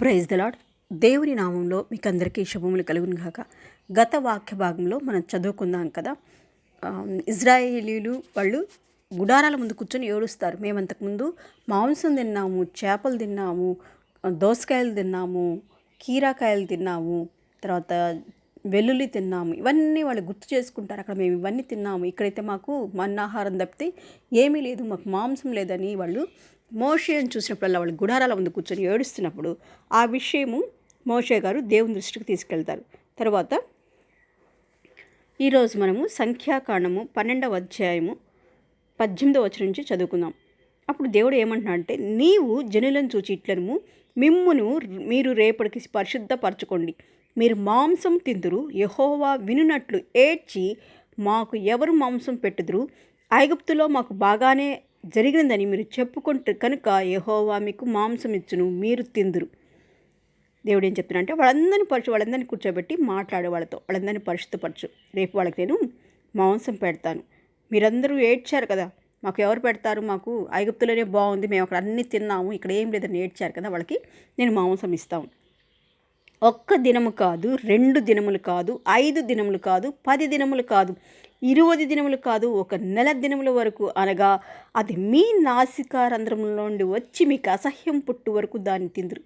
Praise the lord దేవుని నామంలో మీకు అందరికీ శుభములు కలుగును కాక గత వాక్య భాగంలో మనం చదువుకుందాం కదా. ఇజ్రాయేలీలు వాళ్ళు గుడారాల ముందు కూర్చొని ఏడుస్తారు. మేము అంతకుముందు మాంసం తిన్నాము చేపలు తిన్నాము దోసకాయలు తిన్నాము కీరాకాయలు తిన్నాము తర్వాత వెల్లుల్లి తిన్నాము. ఇవన్నీ వాళ్ళు గుర్తు చేసుకుంటారు. అక్కడ మేము ఇవన్నీ తిన్నాము. ఇక్కడైతే మాకు మన్నాహారం తప్పితే ఏమీ లేదు. మాకు మాంసం లేదని వాళ్ళు మోషేని చూసినప్పుడల్లా వాళ్ళు గుడారాల ముందు కూర్చొని ఏడుస్తున్నప్పుడు ఆ విషయము మోషే గారు దేవుని దృష్టికి తీసుకెళ్తారు. తర్వాత ఈరోజు మనము సంఖ్యాకాండము పన్నెండవ అధ్యాయము పద్దెనిమిదవ వచ్చి నుంచి చదువుకుందాం. అప్పుడు దేవుడు ఏమంటున్నాడంటే నీవు జనులను చూచి ఇట్లను మిమ్మును మీరు రేపటికి పరిశుద్ధపరచుకోండి. మీరు మాంసం తిందురు యహోవా వినునట్లు ఏడ్చి మాకు ఎవరు మాంసం పెట్టుదురు? ఐగుప్తులో మాకు బాగానే జరిగిందని మీరు చెప్పుకుంటారు కనుక యహోవా మీకు మాంసం ఇచ్చును మీరు తిందురు. దేవుడు ఏం చెప్తున్నా వాళ్ళందరినీ పరచు వాళ్ళందరినీ కూర్చోబెట్టి మాట్లాడే వాళ్ళతో. వాళ్ళందరినీ పరిశుద్ధపరచు. రేపు వాళ్ళకి నేను మాంసం పెడతాను. మీరందరూ ఏడ్చారు కదా మాకు ఎవరు పెడతారు? మాకు ఐగుప్తులోనే బాగుంది మేము అక్కడ అన్నీ తిన్నాము ఇక్కడ ఏం లేదని ఏడ్చారు కదా వాళ్ళకి నేను మాంసం ఇస్తాను. ఒక్క దినము కాదు రెండు దినములు కాదు ఐదు దినములు కాదు పది దినములు కాదు ఇరవై దినములు కాదు ఒక నెల దినముల వరకు అనగా అది మీ నాసికారంధ్రముల నుండి వచ్చి మీకు అసహ్యం పుట్టు వరకు దాన్ని తిందురు.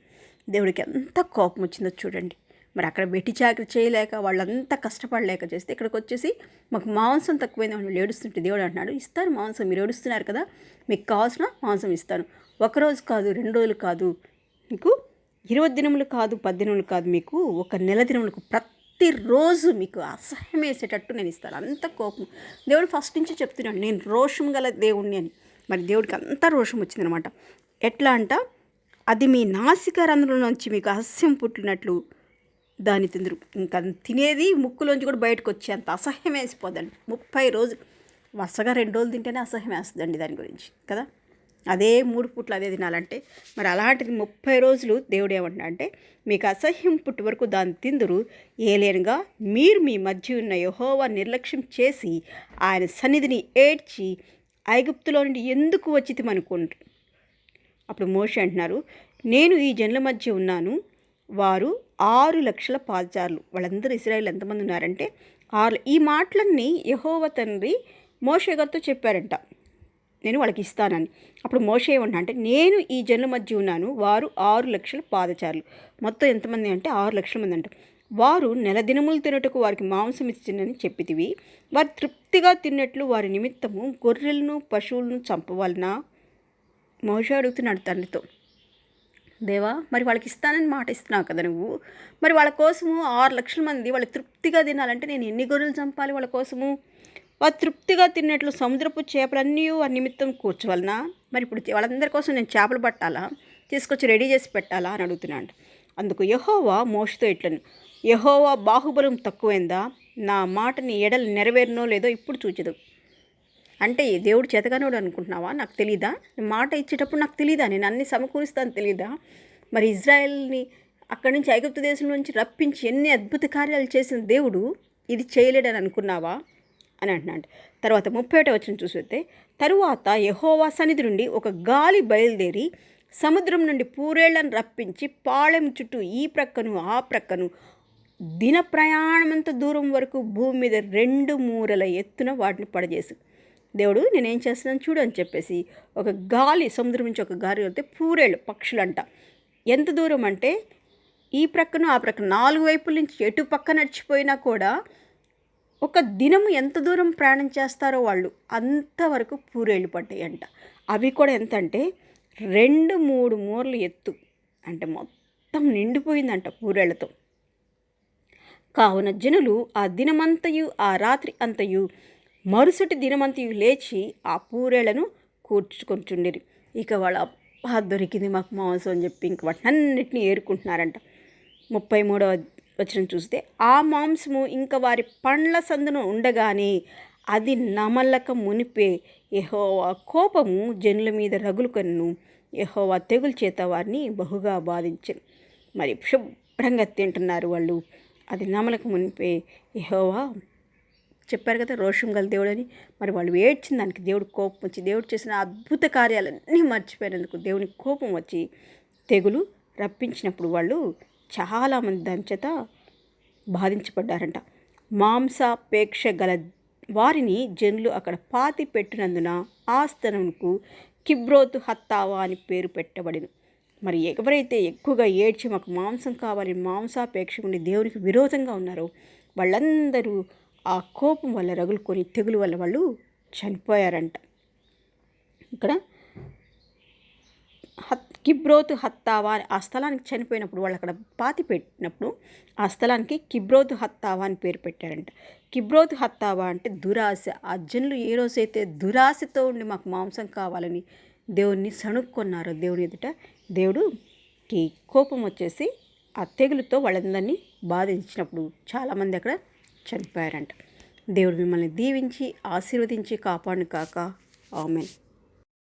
దేవుడికి ఎంత కోపం వచ్చిందో చూడండి. మరి అక్కడ వెట్టి చాకరి చేయలేక వాళ్ళంతా కష్టపడలేక చేస్తే ఇక్కడికి వచ్చేసి మాకు మాంసం తక్కువైంది. వాళ్ళు ఏడుస్తుంటే దేవుడు అంటున్నాడు ఇస్తాను మాంసం మీరు ఏడుస్తున్నారు కదా మీకు కావాల్సిన మాంసం ఇస్తాను. ఒకరోజు కాదు రెండు రోజులు కాదు మీకు ఇరవై దినములు కాదు పది దినములు కాదు మీకు ఒక నెల దినములకు ప్రతిరోజు మీకు అసహ్యం వేసేటట్టు నేను ఇస్తాను. అంత కోపం. దేవుడు ఫస్ట్ నుంచి చెప్తున్నాడు నేను రోషం గల దేవుణ్ణి అని. మరి దేవుడికి అంత రోషం వచ్చిందనమాట. ఎట్లా అంట? అది మీ నాసిక రంధ్రంలోంచి మీకు అసహ్యం పుట్టినట్లు దాన్ని తిందరు. ఇంకా తినేది ముక్కులోంచి కూడా బయటకు వచ్చి అంత అసహ్యం వేసిపోదండి. ముప్పై రోజులు. వరుసగా రెండు రోజులు తింటేనే అసహ్యం వేస్తుందండి దాని గురించి కదా? అదే మూడు పూట్లు అదే తినాలంటే మరి అలాంటిది ముప్పై రోజులు దేవుడు ఏమంటున్నా అంటే మీకు అసహ్యం పుట్టి వరకు దాన్ని తిందురు ఏలేనుగా మీరు మీ మధ్య ఉన్న యహోవా నిర్లక్ష్యం చేసి ఆయన సన్నిధిని ఏడ్చి ఐగుప్తులో నుండి ఎందుకు వచ్చితమనుకుంటారు అప్పుడు మోషే అంటున్నారు నేను ఈ జనుల మధ్య ఉన్నాను వారు ఆరు లక్షల పాదచారులు. వాళ్ళందరూ ఇస్రాయిల్ ఎంతమంది ఉన్నారంటే ఆరు ఈ మాటలన్నీ యహోవ తండ్రి మోషే గారితో చెప్పారంట. నేను వాళ్ళకి ఇస్తానని. అప్పుడు మోసే ఏమన్నా అంటే నేను ఈ జనుల మధ్య ఉన్నాను. వారు ఆరు లక్షల పాదచారులు. మొత్తం ఎంతమంది అంటే ఆరు లక్షల మంది అంట. వారు నెల దినములు తినటకు వారికి మాంసం ఇచ్చిందని చెప్పితివి. వారు తృప్తిగా తిన్నట్లు వారి నిమిత్తము గొర్రెలను పశువులను చంపవలన? మోష అడుగుతున్నాడు తండ్రితో దేవా మరి వాళ్ళకి ఇస్తానని మాట ఇస్తున్నావు కదా నువ్వు. మరి వాళ్ళ కోసము ఆరు లక్షల మంది వాళ్ళు తృప్తిగా తినాలంటే నేను ఎన్ని గొర్రెలు చంపాలి వాళ్ళ కోసము? వారు తృప్తిగా తిన్నట్లు సముద్రపు చేపలన్నీ వారి నిమిత్తం కూర్చోవలన? మరి ఇప్పుడు వాళ్ళందరి కోసం నేను చేపలు పట్టాలా? తీసుకొచ్చి రెడీ చేసి పెట్టాలా అని అడుగుతున్నాడు. అందుకు యహోవా మోషతో ఇట్లను. యహోవా బాహుబలం తక్కువైందా? నా మాటని ఎడలు నెరవేరునో లేదో ఇప్పుడు చూచదు. అంటే దేవుడు చేతగానోడు అనుకుంటున్నావా? నాకు తెలీదా? నేను మాట ఇచ్చేటప్పుడు నాకు తెలీదా? నేను అన్ని సమకూరుస్తాను తెలీదా? మరి ఇజ్రాయెల్ని అక్కడి నుంచి ఐగుప్తు దేశం నుంచి రప్పించి ఎన్ని అద్భుత కార్యాలు చేసిన దేవుడు ఇది చేయలేడని అనుకున్నావా? అని అంటున్నాడు. తర్వాత ముప్పై ఒకటి వచ్చిన చూసితే తరువాత యహోవా సన్నిధి నుండి ఒక గాలి బయలుదేరి సముద్రం నుండి పూరేళ్ళను రప్పించి పాళెం చుట్టూ ఈ ప్రక్కను ఆ ప్రక్కను దిన ప్రయాణమంత దూరం వరకు భూమి మీద రెండు మూరల ఎత్తున వాటిని పడజేసి. దేవుడు నేనేం చేస్తున్నాను చూడు అని చెప్పేసి ఒక గాలి సముద్రం నుంచి ఒక గాలి వెళ్తే పూరేళ్ళు పక్షులంట. ఎంత దూరం అంటే ఈ ప్రక్కన ఆ ప్రక్కన నాలుగు వైపుల నుంచి ఎటు పక్క నడిచిపోయినా కూడా ఒక దినం ఎంత దూరం ప్రయాణం చేస్తారో వాళ్ళు అంతవరకు పూరేళ్ళు పడ్డాయంట. అవి కూడా ఎంత అంటే రెండు మూడు మూరలు ఎత్తు అంటే మొత్తం నిండిపోయిందంట పూరేళ్ళతో. కావున జనులు ఆ దినమంతయు ఆ రాత్రి అంతయు మరుసటి దినమంతయు లేచి ఆ పూరేళ్ళను కూర్చుకొంచుండిరి. ఇక వాళ్ళ దొరికింది మాకు మాంసం అని చెప్పి ఇంక వాటినన్నిటిని ఏరుకుంటున్నారంట. ముప్పై మూడవ వచ్చిన చూస్తే ఆ మాంసము ఇంకా వారి పండ్ల సందును ఉండగానే అది నమలక మునిపే యహోవా కోపము జనుల మీద రగులు కన్ను యెహోవా తెగులు చేత వారిని బహుగా బాధించను. మరి శుభ్రంగా తింటున్నారు వాళ్ళు. అది నమలక మునిపే యహోవా చెప్పారు కదా రోషం గల దేవుడని. మరి వాళ్ళు ఏడ్చిన దానికి దేవుడు కోపం వచ్చి దేవుడు చేసిన అద్భుత కార్యాలన్నీ మర్చిపోయినందుకు దేవుని కోపం వచ్చి తెగులు రప్పించినప్పుడు వాళ్ళు చాలామంది దాని చేత బాధించబడ్డారంట. మాంసాపేక్ష గల వారిని జనులు అక్కడ పాతి పెట్టినందున ఆ స్థలంకు కిబ్రోతు హత్తావా అని పేరు పెట్టబడిను. మరి ఎవరైతే ఎక్కువగా ఏడ్చి మాకు మాంసం కావాలి మాంసాపేక్ష ఉండి దేవునికి విరోధంగా ఉన్నారో వాళ్ళందరూ ఆ కోపం వల్ల రగులుకొని తెగులు వల్ల వాళ్ళు చనిపోయారంట. ఇక్కడ హత్ కిబ్రోత్ హత్తావా అని ఆ స్థలానికి చనిపోయినప్పుడు వాళ్ళు అక్కడ పాతి పెట్టినప్పుడు ఆ స్థలానికి కిబ్రోత్ హత్తావా అని పేరు పెట్టారంట. కిబ్రోత్ హత్తావా అంటే దురాశ. ఆ జనులు ఏ రోజైతే దురాశతో ఉండి మాకు మాంసం కావాలని దేవుణ్ణి సణుక్కున్నారో దేవుని ఎదుట దేవుడుకి కోపం వచ్చేసి ఆ తెగులుతో వాళ్ళందరినీ బాధించినప్పుడు చాలామంది అక్కడ చనిపోయారంట. దేవుడు మిమ్మల్ని దీవించి ఆశీర్వదించి కాపాడు కాక. ఆమెన్.